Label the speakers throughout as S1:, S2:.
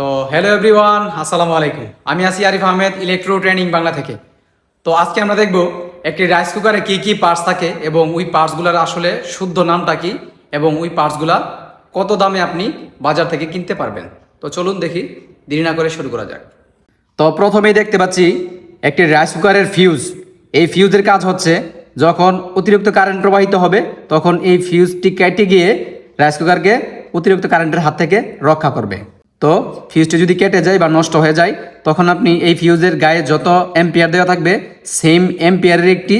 S1: তো hello everyone আসসালামু আলাইকুম। আমি আছি আরিফ আহমেদ ইলেকট্রো ট্রেনিং বাংলা থেকে। তো আজকে আমরা দেখব একটি রাইস কুকারে কী কী পার্টস থাকে এবং ওই পার্টসগুলোর আসলে শুদ্ধ নামটা কি এবং ওই পার্টসগুলা কত দামে আপনি বাজার থেকে কিনতে পারবেন। তো চলুন দেখি, দেরি না করে শুরু করা যাক। তো প্রথমেই দেখতে পাচ্ছি একটি রাইস কুকারের ফিউজ এই ফিউজের কাজ হচ্ছে যখন অতিরিক্ত কারেন্ট প্রবাহিত হবে, তখন এই ফিউজটি কেটে গিয়ে রাইস কুকারকে অতিরিক্ত কারেন্টের হাত থেকে রক্ষা করবে। তো ফিউজটি যদি কেটে যায় বা নষ্ট হয়ে যায়, তখন আপনি এই ফিউজের গায়ে যত এম্পিয়ার দেওয়া থাকবে সেম এম্পিয়ারের একটি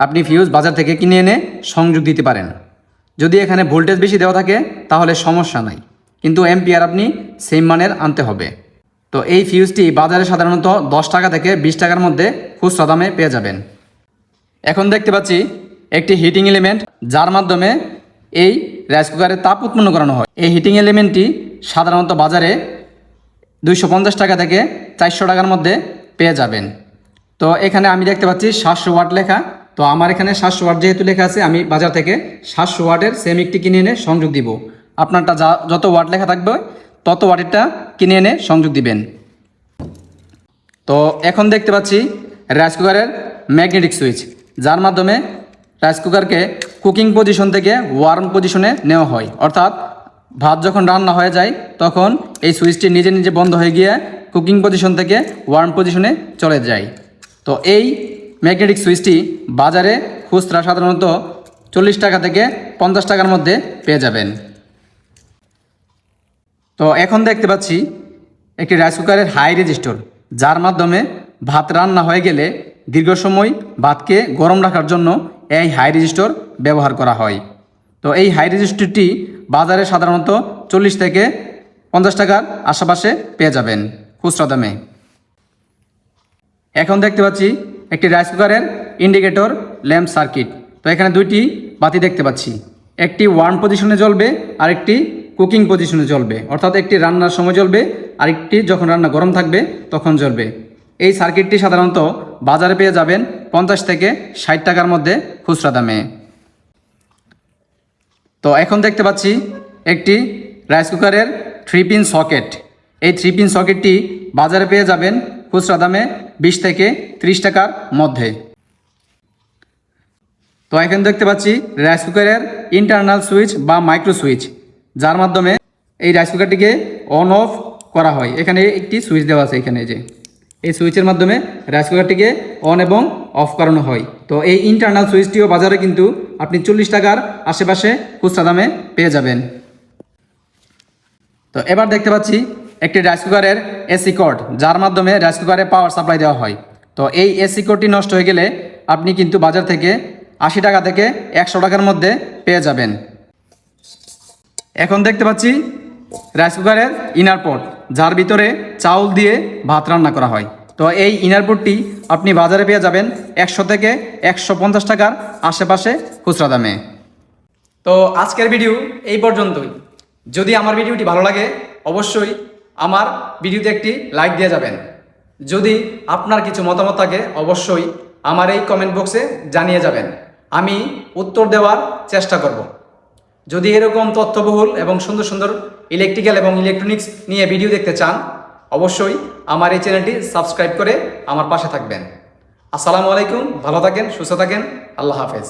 S1: আপনি ফিউজ বাজার থেকে কিনে এনে সংযোগ দিতে পারেন। যদি এখানে ভোল্টেজ বেশি দেওয়া থাকে, তাহলে সমস্যা নাই। কিন্তু এম্পিয়ার আপনি সেম মানের আনতে হবে। তো এই ফিউজটি বাজারে সাধারণত দশ টাকা থেকে বিশ টাকার মধ্যে খুচরা দামে পেয়ে যাবেন। এখন দেখতে পাচ্ছি একটি হিটিং এলিমেন্ট যার মাধ্যমে এই রাইস কুকারে তাপ উৎপন্ন করানো হয়। এই হিটিং এলিমেন্টটি সাধারণত বাজারে দুইশো পঞ্চাশ টাকা থেকে চারশো টাকার মধ্যে পেয়ে যাবেন। তো এখানে আমি দেখতে পাচ্ছি সাতশো ওয়াট লেখা। তো আমার এখানে সাতশো ওয়াট যেহেতু লেখা আছে, আমি বাজার থেকে সাতশো ওয়াটের সেম একটি কিনে এনে সংযোগ দিব। আপনারটা যা, যত ওয়াট লেখা থাকবে, তত ওয়াটেরটা কিনে এনে সংযোগ দিবেন। তো এখন দেখতে পাচ্ছি রাইস কুকারের ম্যাগনেটিক সুইচ, যার মাধ্যমে রাইস কুকারকে কুকিং পজিশন থেকে ওয়ার্ম পজিশনে নেওয়া হয়। অর্থাৎ ভাত যখন রান্না হয়ে যায়, তখন এই সুইচটি নিজে নিজে বন্ধ হয়ে গিয়ে কুকিং পজিশন থেকে ওয়ার্ম পজিশনে চলে যায়। তো এই ম্যাগনেটিক সুইচটি বাজারে খুচরা সাধারণত চল্লিশ টাকা থেকে পঞ্চাশ টাকার মধ্যে পেয়ে যাবেন। তো এখন দেখতে পাচ্ছি একটি রাইস কুকারের হাই রেজিস্টর, যার মাধ্যমে ভাত রান্না হয়ে গেলে দীর্ঘ সময় ভাতকে গরম রাখার জন্য এই হাই রেজিস্টর ব্যবহার করা হয়। তো এই হাই রেজিস্টরটি বাজারে সাধারণত চল্লিশ থেকে পঞ্চাশ টাকার আশেপাশে পেয়ে যাবেন খুচরা দামে। এখন দেখতে পাচ্ছি একটি রাইস কুকারের ইন্ডিকেটর ল্যাম্প সার্কিট। তো এখানে দুইটি বাতি দেখতে পাচ্ছি। একটি ওয়ার্ম পজিশনে জ্বলবে, আরেকটি কুকিং পজিশনে জ্বলবে। অর্থাৎ একটি রান্নার সময় জ্বলবে, আরেকটি যখন রান্না গরম থাকবে, তখন জ্বলবে। এই সার্কিটটি সাধারণত বাজারে পেয়ে যাবেন পঞ্চাশ থেকে ষাট টাকার মধ্যে খুচরা দামে। তো এখন দেখতে পাচ্ছি একটি রাইস কুকারের থ্রি পিন সকেট। এই থ্রি পিন সকেটটি বাজারে পেয়ে যাবেন খুচরা দামে বিশ থেকে ত্রিশ টাকার মধ্যে। তো এখন দেখতে পাচ্ছি রাইস কুকারের ইন্টারনাল সুইচ বা মাইক্রো সুইচ যার মাধ্যমে এই রাইস কুকারটিকে অন অফ করা হয়। এখানে একটি সুইচ দেওয়া আছে এখানে যে। এই সুইচের মাধ্যমে রাইস কুকারটিকে অন এবং অফ করানো হয়। তো এই ইন্টারনাল সুইচটিও বাজারে কিন্তু আপনি চল্লিশ টাকার আশেপাশে খুচরা দামে পেয়ে যাবেন। তো এবার দেখতে পাচ্ছি একটি রাইস কুকারের এসি কোড যার মাধ্যমে রাইস কুকারে পাওয়ার সাপ্লাই দেওয়া হয়। তো এই এসি কোডটি নষ্ট হয়ে গেলে আপনি কিন্তু বাজার থেকে আশি টাকা থেকে একশো টাকার মধ্যে পেয়ে যাবেন। এখন দেখতে পাচ্ছি রাইস কুকারের ইনার পট যার ভিতরে চাউল দিয়ে ভাত রান্না করা হয়। তো এই ইনার পটটি আপনি বাজারে পেয়ে যাবেন একশো থেকে একশো পঞ্চাশ টাকার আশেপাশে খুচরা দামে। তো আজকের ভিডিও এই পর্যন্তই। যদি আমার ভিডিওটি ভালো লাগে, অবশ্যই আমার ভিডিওতে একটি লাইক দিয়ে যাবেন। যদি আপনার কিছু মতামত থাকে, অবশ্যই আমার এই কমেন্ট বক্সে জানিয়ে যাবেন। আমি উত্তর দেওয়ার চেষ্টা করব। যদি এরকম তথ্যবহুল এবং সুন্দর সুন্দর ইলেকট্রিক্যাল এবং ইলেকট্রনিক্স নিয়ে ভিডিও দেখতে চান অবশ্যই আমার এই চ্যানেলটি সাবস্ক্রাইব করে আমার পাশে থাকবেন। আসসালামু আলাইকুম, ভালো থাকেন, সুস্থ থাকেন, আল্লাহ হাফেজ।